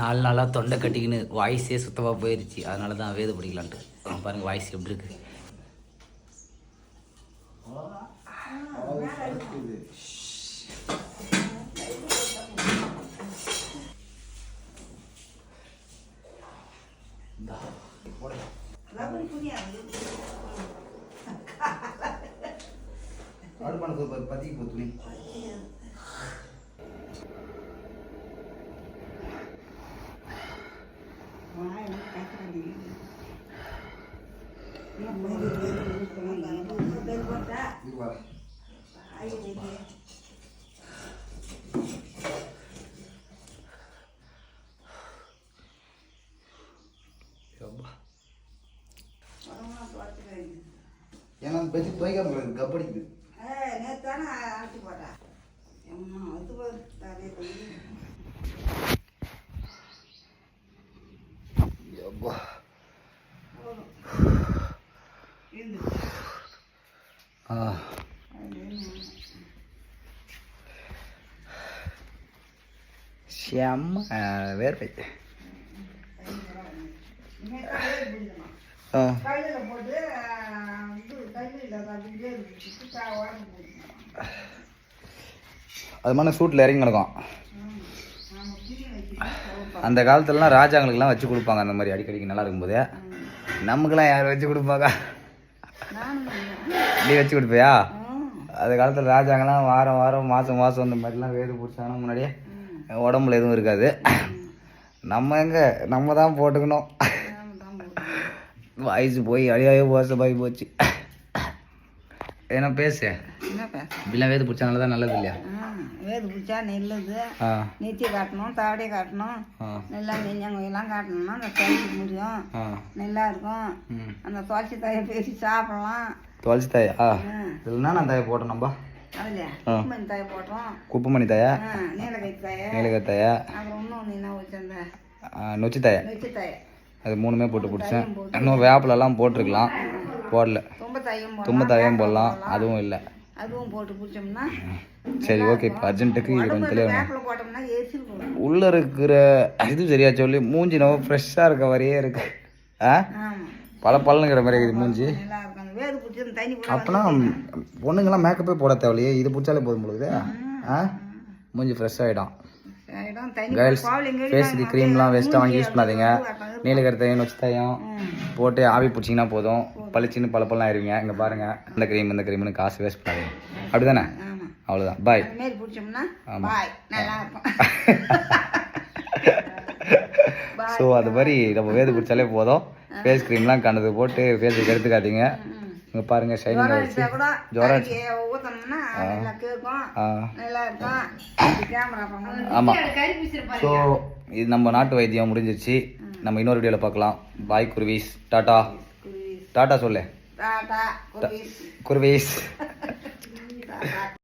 நாலு நாளாக தொண்டை கட்டிக்கின்னு வாய்ஸே சுத்தமாக போயிருச்சு. அதனால தான் வேது பிடிக்கலான்ட்டு. பாருங்கள் பாருங்க வாய்ஸ் எப்படி இருக்கு? பத்திக்கு துணி. ஏன்னா பெச்சு துவைக்காம இருக்கு கப்படிக்குது நேத்தானே அழைச்சி போட்டா அம்மா அது அப்பா ஆ. செம்ம வேர்வை. ஆ. அதுமான சூட்டில் இறங்கி நடக்கும் கல்லில் அப்படியே சுத்தா உடம்பு போட்டுக்கணும் அது மாதிரி சூட்டில் இறங்கி கிடக்கும் நாம கிளி வச்சு அந்த காலத்துலலாம் ராஜாங்களுக்கெல்லாம் வச்சு கொடுப்பாங்க அந்த மாதிரி அடிக்கடிக்கு நல்லா இருக்கும்போது. நமக்கெல்லாம் யார் வச்சு கொடுப்பாங்க? நீ வச்சு கொடுப்பியா? அந்த காலத்தில் ராஜாங்கெல்லாம் வாரம் வாரம் மாதம் மாதம் அந்த மாதிரிலாம் வேறு பிடிச்சாங்கன்னா முன்னாடியே உடம்புல எதுவும் இருக்காது. நம்ம எங்கே? நம்ம தான் போட்டுக்கணும். வயசு போய் அழியாவே போச போய் போச்சு. என்ன பேச? இப்படிலாம் வேது பிடிச்சனால தான் நல்லது இல்லையா? வேது பிடிச்சா நெல்லுது. நெத்தி காட்டணும் தாடி காட்டணும். நல்லா நெஞ்சங்கெல்லாம் காட்டணும்னா அந்த துவைக்க முடியும். நல்லா இருக்கும். அந்த துவைச்சி தாயை பேசி சாப்பிடலாம். துளசி தாயா. இல்லைன்னா நான் தாயை போட்டோம் நம்ம குப்பமணி தாயா நீலகை நொச்சி தாயா? நெச்சி தாயை. அது மூணுமே போட்டு பிடிச்சேன். இன்னும் வேப்பிலெல்லாம் போட்டிருக்கலாம். போடல. தும்ப தாயும் போடலாம். அதுவும் இல்லை. அதுவும் போட்டு பிடிச்சோம்னா சரி ஓகே இப்போ அர்ஜென்ட்டுக்கு இது கொஞ்சம் உள்ளே இருக்கிற இது சரியா சொல்லி மூஞ்சி நம்ம ஃப்ரெஷ்ஷாக இருக்க மாதிரியே இருக்கு. ஆ? பல பழனுங்கிற மாதிரி இருக்குது மூஞ்சி. அப்போனா பொண்ணுங்கெல்லாம் மேக்கப்பே போட தேவையில்லையே. இது பிடிச்சாலே போதும் பொழுது ஆ. மூஞ்சி ஃப்ரெஷ் ஆகிடும் கேர்ள்ஸ் ஃபேஸுக்கு க்ரீம்லாம் வேஸ்ட்டாக வாங்கி யூஸ் பண்ணாதீங்க. நீலகரத்தையும் நொச்சித்தாயும் போட்டு ஆவி பிடிச்சிங்கன்னா போதும். பளிச்சுன்னு பல பழம் ஆயிருவீங்க. இங்கே பாருங்கள் இந்த க்ரீம் இந்த க்ரீம்னு காசு வேஸ்ட் பண்ணாதீங்க. அப்படி தானே ஆமாம் அவ்வளோதான் பாய் ஸோ அது மாதிரி நம்ம வேது பிடிச்சாலே போதும். ஃபேஸ் க்ரீம்லாம் கண்டது போட்டு ஃபேஸுக்கு எடுத்துக்காதீங்க. இங்கே பாருங்கள் ஷைனிங் ஆகிடுச்சு ஜுரம் ஆமாம் ஸோ இது நம்ம நாட்டு வைத்தியம் முடிஞ்சிருச்சு. நம்ம இன்னொரு வீடியோவில் பார்க்கலாம். பாய் குருவீஸ். டாட்டா டாட்டா சொல்லு. குருவிஸ்.